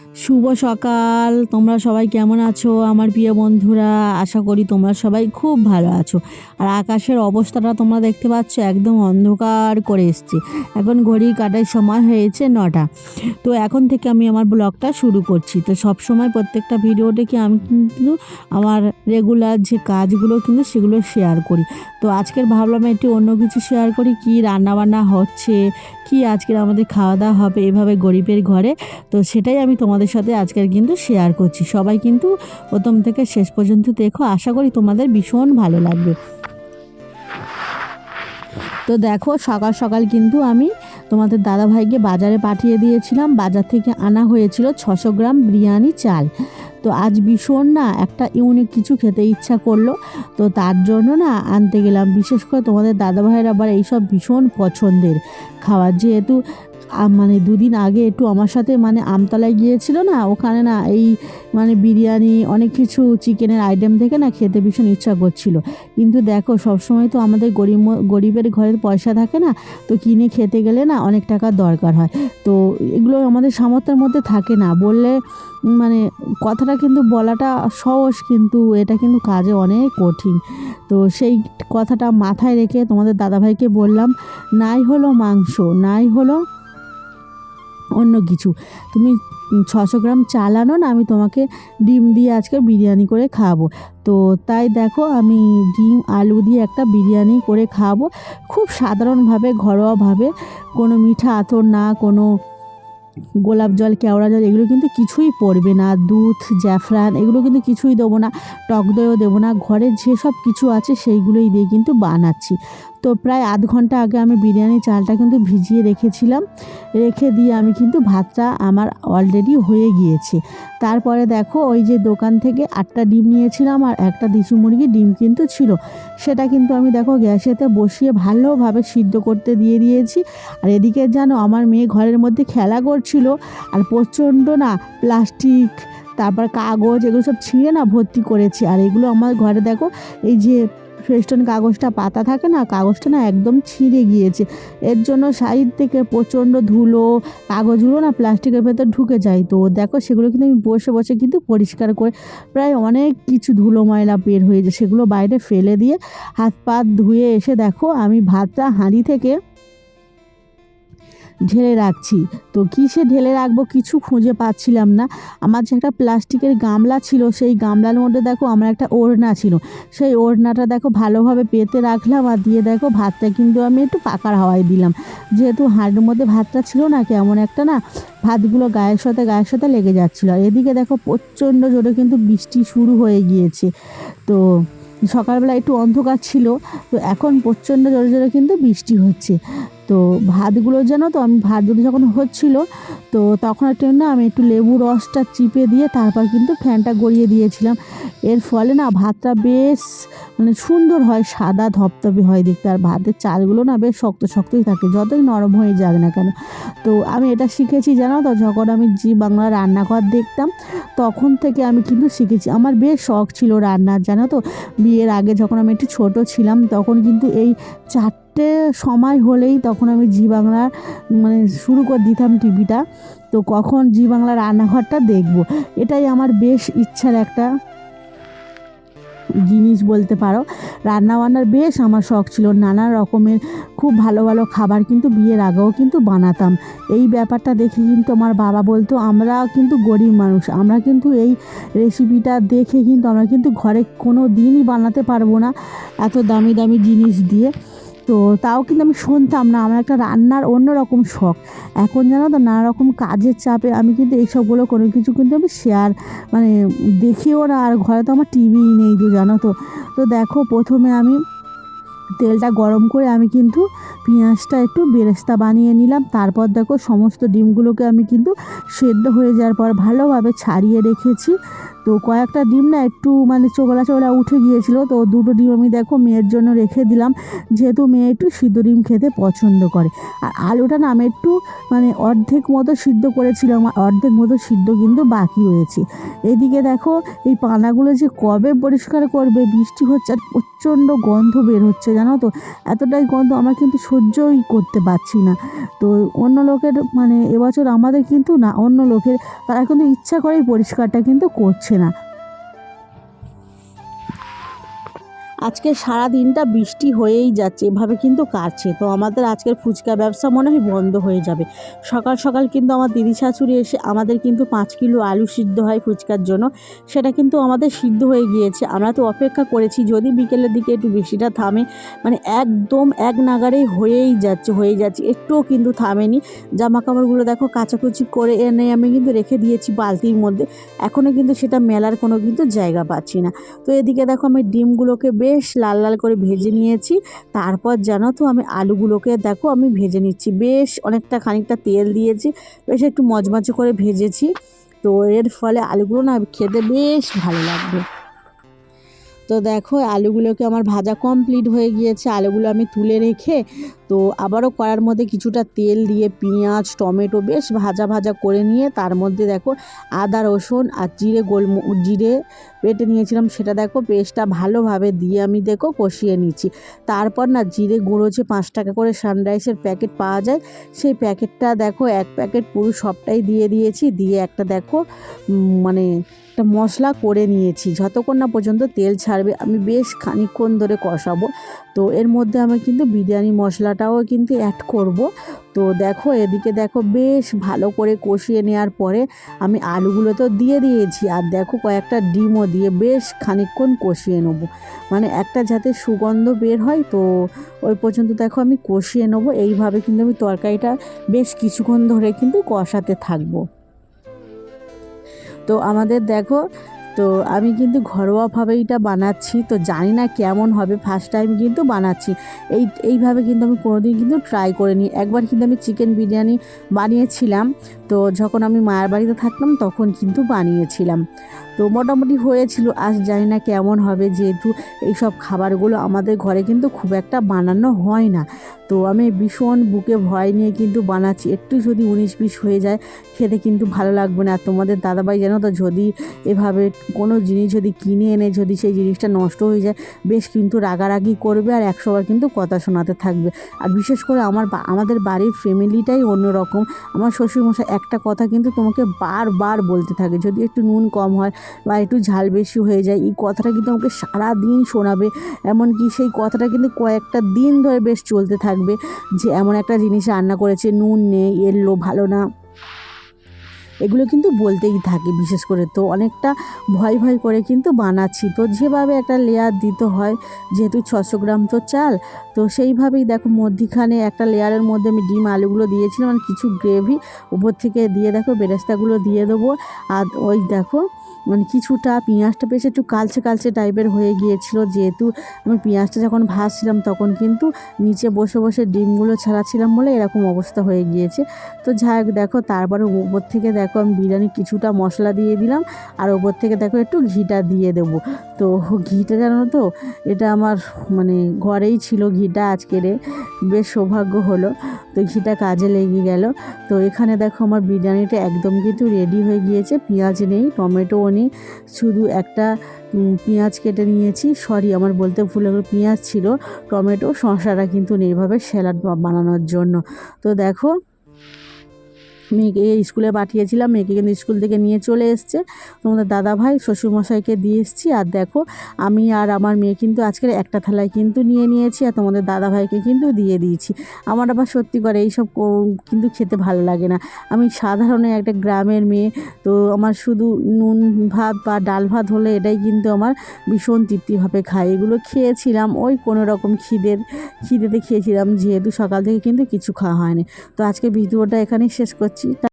শুভ সকাল। তোমরা সবাই কেমন আছো? আমার প্রিয় বন্ধুরা, আশা করি তোমরা সবাই খুব ভালো আছো। আর আকাশের অবস্থাটা তোমরা দেখতে পাচ্ছ, একদম অন্ধকার করে এসছে। এখন ঘড়ি কাটার সময় হয়েছে নটা। তো এখন থেকে আমি আমার ব্লগটা শুরু করছি। তো সব সময় প্রত্যেকটা ভিডিও দেখে আমি কিন্তু আমার রেগুলার যে কাজগুলো কিন্তু সেগুলো শেয়ার করি। তো আজকের ভাবলাম একটু অন্য কিছু শেয়ার করি। কি রান্নাবান্না হচ্ছে? কি আজকের আমাদের খাওয়া দাওয়া হবে এভাবে গরিবের ঘরে? তো সেটাই আমি তোমাদের সাথে আজকের কিন্তু শেয়ার করছি। সবাই কিন্তু প্রথম থেকে শেষ পর্যন্ত দেখো, আশা করি তোমাদের ভীষণ ভালো লাগবে। তো দেখো, সকাল সকাল কিন্তু আমি তোমাদের দাদা ভাইকে বাজারে পাঠিয়ে দিয়েছিলাম। বাজার থেকে আনা হয়েছিল ছশো গ্রাম বিরিয়ানি চাল। তো আজ ভীষণ না একটা ইউনিক কিছু খেতে ইচ্ছা করল। তো তার জন্য না আনতে গেলাম। বিশেষ করে তোমাদের দাদা ভাইয়ের আবার এইসব ভীষণ পছন্দের। খাবার যেহেতু মানে দুদিন আগে একটু আমার সাথে মানে আমতলায় গিয়েছিল না, ওখানে না এই মানে বিরিয়ানি, অনেক কিছু চিকেনের আইটেম থেকে না খেতে ভীষণ ইচ্ছা করছিল। কিন্তু দেখো, সবসময় তো আমাদের গরিব গরিবের ঘরের পয়সা থাকে না, তো কিনে খেতে গেলে না অনেক টাকার দরকার হয়। তো এগুলো আমাদের সামর্থ্যের মধ্যে থাকে না, বললে মানে কথাটা কিন্তু বলাটা সহজ, কিন্তু এটা কিন্তু কাজে অনেক কঠিন। তো সেই কথাটা মাথায় রেখে তোমাদের দাদাভাইকে বললাম, নাই হলো মাংস, নাই হলো অন্য কিছু। তুমি ছশো গ্রাম চাল আনো না, আমি তোমাকে ডিম দিয়ে আজকে বিরিয়ানি করে খাব। তো তাই দেখো, আমি ডিম, আলু দিয়ে একটা বিরিয়ানি করে খাওয়াবো খুব সাধারণভাবে, ঘরোয়াভাবে, কোনো মিঠা আতর না, কোনো গোলাপ জল, কেওড়া জল, এগুলো কিন্তু কিছুই পড়বে না। দুধ জ্যাফরান এগুলো কিন্তু কিছুই দেবো না, টক দইও দেবো না। ঘরে যেসব কিছু আছে, সেইগুলোই দিয়ে কিন্তু বানাচ্ছি। তো প্রায় আধ ঘণ্টা আগে আমি বিরিয়ানি চালটা কিন্তু ভিজিয়ে রেখেছিলাম। রেখে দিয়ে আমি কিন্তু ভাতটা আমার অলরেডি হয়ে গিয়েছে। তারপরে দেখো ওই যে দোকান থেকে আটটা ডিম নিয়েছিলাম আর একটা দেশি মুরগি ডিম কিন্তু ছিল। সেটা কিন্তু আমি দেখো গ্যাসেতে বসিয়ে ভালোভাবে সিদ্ধ করতে দিয়ে দিয়েছি। আর এদিকে জানো আমার মেয়ে ঘরের মধ্যে খেলা করছিল আর প্রচণ্ড না প্লাস্টিক, তারপর কাগজ এগুলো সব ছিঁড়ে না ভর্তি করেছি। আর এগুলো আমার ঘরে দেখো এই যে ফেস্টন কাগজটা পাতা থাকে না, কাগজটা না একদম ছিঁড়ে গিয়েছে। এর জন্য সাইড থেকে প্রচণ্ড ধুলো, কাগজগুলো না প্লাস্টিকের ভেতর ঢুকে যায় তো। দেখো সেগুলো কিন্তু আমি বসে বসে কিন্তু পরিষ্কার করে প্রায় অনেক কিছু ধুলো ময়লা বের হয়ে যায়। সেগুলো বাইরে ফেলে দিয়ে হাত পা ধুয়ে এসে দেখো আমি ভাতটা হাঁড়ি থেকে ঢেলে রাখছি। তো কিসে ঢেলে রাখব কিছু খুঁজে পাচ্ছিলাম না। আমার যে একটা প্লাস্টিকের গামলা ছিল, সেই গামলার মধ্যে দেখো আমার একটা ওড়না ছিল। সেই ওড়নাটা দেখো ভালোভাবে পেতে রাখলাম আর দিয়ে দেখো ভাতটা কিন্তু আমি একটু পাকার হাওয়ায় দিলাম। যেহেতু হাঁড়ির মধ্যে ভাতটা ছিল না, কেমন একটা না ভাতগুলো গায়ের সাথে গায়ের সাথে লেগে যাচ্ছিল। আর এদিকে দেখো প্রচণ্ড জোরে কিন্তু বৃষ্টি শুরু হয়ে গিয়েছে। তো সকালবেলা একটু অন্ধকার ছিল, তো এখন প্রচণ্ড জোরে জোরে কিন্তু বৃষ্টি হচ্ছে। তো ভাতগুলো জানো তো, আমি ভাতগুলো যখন হচ্ছিল, তো তখন একটা না আমি একটু লেবু রসটা চিপে দিয়ে তারপর কিন্তু ফ্যানটা গড়িয়ে দিয়েছিলাম। এর ফলে না ভাতটা বেশ মানে সুন্দর হয়, সাদা ধপধপে হয় দেখতে। আর ভাতের চালগুলো না বেশ শক্ত শক্তই থাকে, যতই নরম হয়ে যাক না কেন। তো আমি এটা শিখেছি জানো তো, যখন আমি জি বাংলা রান্নাঘর দেখতাম, তখন থেকে আমি কিন্তু শিখেছি। আমার বেশ শখ ছিল রান্নার, জানো তো। বিয়ের আগে যখন আমি একটু ছোট ছিলাম, তখন কিন্তু এই চারটে সময় হলেই তখন আমি জি বাংলা মানে শুরু করে দিতাম টিভিটা। তো কখন জি বাংলা রান্নাঘরটা দেখব। এটাই আমার বেশ ইচ্ছার একটা জিনিস বলতে পারো। রান্না বান্নার বেশ আমার শখ ছিল। নানা রকমের খুব ভালো ভালো খাবার কিন্তু বিয়ের আগেও কিন্তু বানাতাম। এই ব্যাপারটা দেখে কিন্তু আমার বাবা বলতো, আমরা কিন্তু গরিব মানুষ। আমরা কিন্তু এই রেসিপিটা দেখে কিন্তু আমরা কিন্তু ঘরে কোনো দিনই বানাতে পারব না। এত দামি দামি জিনিস দিয়ে। তো তাও কিন্তু আমি শুনতাম না। আমার একটা রান্নার অন্যরকম শখ। এখন জানো তো নানা রকম কাজের চাপে আমি কিন্তু এইসবগুলো কোনো কিছু কিন্তু আমি শেয়ার মানে দেখিও না। আর ঘরে তো আমার টিভি নেই তো জানো তো। তো দেখো প্রথমে আমি তেলটা গরম করে আমি কিন্তু পেঁয়াজটা একটু বেরেস্তা বানিয়ে নিলাম। তারপর দেখো সমস্ত ডিমগুলোকে আমি কিন্তু সেদ্ধ হয়ে যাওয়ার পর ভালোভাবে ছাড়িয়ে রেখেছি। তো কয়েকটা ডিম না একটু মানে চোগলা চোগলা উঠে গিয়েছিল, তো দুটো ডিম আমি দেখো মেয়ের জন্য রেখে দিলাম। যেহেতু মেয়ে একটু সিদ্ধ ডিম খেতে পছন্দ করে। আর আলুটা না আমি একটু মানে অর্ধেক মতো সিদ্ধ করেছিলাম অর্ধেক মতো সিদ্ধ কিন্তু বাকি রয়েছে। এদিকে দেখো এই পানাগুলো যে কবে পরিষ্কার করবে, বৃষ্টি হচ্ছে আর প্রচণ্ড গন্ধ বের হচ্ছে, জানো তো? এতটাই গন্ধ আমরা কিন্তু সহ্যই করতে পারছি না। তো অন্য লোকের মানে এবছর আমাদের কিন্তু না, অন্য লোকের তারা কিন্তু ইচ্ছা করেই পরিষ্কারটা কিন্তু করছে। না আজকে সারা দিনটা বৃষ্টি হয়েই যাচ্ছে, এভাবে কিন্তু কাটছে। তো আমাদের আজকের ফুচকা ব্যবসা মনে হয় বন্ধ হয়ে যাবে। সকাল সকাল কিন্তু আমার দিদি শাশুড়ি এসে আমাদের কিন্তু পাঁচ কিলো আলু সিদ্ধ হয় ফুচকার জন্য। সেটা কিন্তু আমাদের সিদ্ধ হয়ে গিয়েছে। আমরা তো অপেক্ষা করেছি, যদি বিকেলের দিকে একটু বৃষ্টিটা থামে মানে একদম এক নাগারেই হয়েই যাচ্ছে, হয়ে যাচ্ছে। একটুও কিন্তু থামেনি। জামা কাপড়গুলো দেখো কাচাকুচি করে এনে আমি কিন্তু রেখে দিয়েছি বালতির মধ্যে। এখনও কিন্তু সেটা মেলার কোনো কিন্তু জায়গা পাচ্ছি না। তো এদিকে দেখো আমি ডিমগুলোকে বেশ লাল লাল করে ভেজে নিয়েছি। তারপর জানো তো আমি আলুগুলোকে দেখো আমি ভেজে নিচ্ছি। বেশ অনেকটা খানিকটা তেল দিয়েছি, বেশ একটু মজমজে করে ভেজেছি। তো এর ফলে আলুগুলো না খেতে বেশ ভালো লাগবে। তো দেখো, আলুগুলোকে আমার ভাজা কমপ্লিট হয়ে গিয়েছে। আলুগুলো আমি তুলে রেখে, তো আবারও কড়ার মধ্যে কিছুটা তেল দিয়ে পেঁয়াজ, টমেটো বেশ ভাজা ভাজা করে নিয়ে, তার মধ্যে দেখো আদা, রসুন আর জিরে গোলম, জিরে বেটে নিয়েছিলাম। সেটা দেখো পেস্টটা ভালোভাবে দিয়ে আমি দেখো কষিয়ে নিচ্ছি। তারপর না জিরে গুঁড়ো যে পাঁচ টাকা করে সানরাইসের প্যাকেট পাওয়া যায়, সেই প্যাকেটটা দেখো এক প্যাকেট পুরো সবটাই দিয়ে দিয়েছি। দিয়ে একটা দেখো মানে একটা মশলা করে নিয়েছি। যতক্ষণ না পর্যন্ত তেল ছাড়বে, আমি বেশ খানিকক্ষণ ধরে কষাবো। তো এর মধ্যে আমি কিন্তু বিরিয়ানি মশলাটাও কিন্তু অ্যাড করব। তো দেখো, এদিকে দেখো বেশ ভালো করে কষিয়ে নেওয়ার পরে আমি আলুগুলো তো দিয়ে দিয়েছি। আর দেখো কয়েকটা ডিমও দিয়ে বেশ খানিকক্ষণ কষিয়ে নেব। মানে একটা যাতে সুগন্ধ বের হয়, তো ওই পর্যন্ত দেখো আমি কষিয়ে নেব। এইভাবে কিন্তু আমি তরকারিটা বেশ কিছুক্ষণ ধরে কিন্তু কষাতে থাকব। তো আমাদের দেখো, তো আমি কিন্তু ঘরোয়াভাবে এটা বানাচ্ছি, তো জানি না কেমন হবে ফার্স্ট টাইম কিন্তু বানাচ্ছি। এই, এইভাবে কিন্তু আমি কোনোদিন কিন্তু ট্রাই করিনি। একবার কিন্তু আমি চিকেন বিরিয়ানি বানিয়েছিলাম, তো যখন আমি মায়ের বাড়িতে থাকতাম তখন কিন্তু বানিয়েছিলাম। তো মোটামুটি হয়েছিল, আজ জানি না কেমন হবে, যেহেতু এইসব খাবারগুলো আমাদের ঘরে কিন্তু খুব একটা বানানো হয় না। তো আমি ভীষণ বুকে ভয় নিয়ে কিন্তু বানাচ্ছি, একটু যদি উনিশ বিশ হয়ে যায়, খেতে কিন্তু ভালো লাগবে না। তোমাদের দাদাভাই জানো তো, যদি এভাবে কোনো জিনিস যদি কিনে এনে যদি সেই জিনিসটা নষ্ট হয়ে যায়, বেশ কিন্তু রাগারাগি করবে আর একশোবার কিন্তু কথা শোনাতে থাকবে। আর বিশেষ করে আমার আমাদের বাড়ির ফ্যামিলিটাই অন্যরকম। আমার শ্বশুরমশাই একটা কথা কিন্তু তোমাকে বারবার বলতে থাকে, যদি একটু নুন কম হয় বা একটু ঝাল বেশি হয়ে যায়, এই কথাটা কিন্তু আমাকে সারা দিন শোনাবে। এমনকি সেই কথাটা কিন্তু কয়েকটা দিন ধরে বেশ চলতে থাকবে যে, এমন একটা জিনিস রান্না করেছে, নুন নেই, এলো, ভালো না। এগুলো কিন্তু বলতেই থাকে, বিশেষ করে তো অনেকটা ভয় ভয় করে কিন্তু বানাচ্ছি। তো যেভাবে একটা লেয়ার দিতে হয়, যেহেতু ছশো গ্রাম তো চাল, তো সেইভাবেই দেখো মধ্যিখানে একটা লেয়ারের মধ্যে আমি ডিম, আলুগুলো দিয়েছিলাম, আর কিছু গ্রেভি উপর থেকে দিয়ে দেখো বেরেস্তাগুলো দিয়ে দেবো। আর ওই দেখো মানে কিছুটা পেঁয়াজটা বেশ একটু কালচে কালচে টাইপের হয়ে গিয়েছিল। যেহেতু আমি পেঁয়াজটা যখন ভাজছিলাম তখন কিন্তু নিচে বসে বসে ডিমগুলো ছাড়াচ্ছিলাম বলে এরকম অবস্থা হয়ে গিয়েছে। তো যাই দেখো, তারপরে উপর থেকে দেখো আমি বিরিয়ানি কিছুটা মশলা দিয়ে দিলাম। আর ওপর থেকে দেখো একটু ঘিটা দিয়ে দেবো। তো ঘিটা জানো তো, এটা আমার মানে ঘরেই ছিল ঘিটা আজকেরে বেশ সৌভাগ্য হলো। তো ঘিটা কাজে লেগে গেল। তো এখানে দেখো আমার বিরিয়ানিটা একদম কিন্তু রেডি হয়ে গিয়েছে। পেঁয়াজ নেই, টমেটোও নেই শুধু একটা পেঁয়াজ কেটে নিয়েছি। সরি আমার বলতে ভুল হলো পেঁয়াজ ছিল, টমেটো শশাটা কিন্তু নেইভাবে স্যালাড বানানোর জন্য। তো দেখো মেয়েকে স্কুলে পাঠিয়েছিলাম, মেয়েকে কিন্তু স্কুল থেকে নিয়ে চলে এসছে। তোমাদের দাদা ভাই শ্বশুরমশাইকে দিয়ে এসেছি। আর দেখো, আমি আর আমার মেয়ে কিন্তু আজকের একটা থালায় কিন্তু নিয়ে নিয়েছি আর তোমাদের দাদা ভাইকে কিন্তু দিয়ে দিয়েছি। আমার আবার সত্যি করে এইসব কিন্তু খেতে ভালো লাগে না। আমি সাধারণ একটা গ্রামের মেয়ে, তো আমার শুধু নুন ভাত বা ডাল ভাত হলে এটাই কিন্তু আমার ভীষণ তৃপ্তিভাবে খাই এগুলো খেয়েছিলাম, ওই কোনো রকম খিদের, খিদেতে খেয়েছিলাম, যেহেতু সকাল থেকে কিন্তু কিছু খাওয়া হয়নি। তো আজকে ভিডিওটা এখানেই শেষ করছি। sih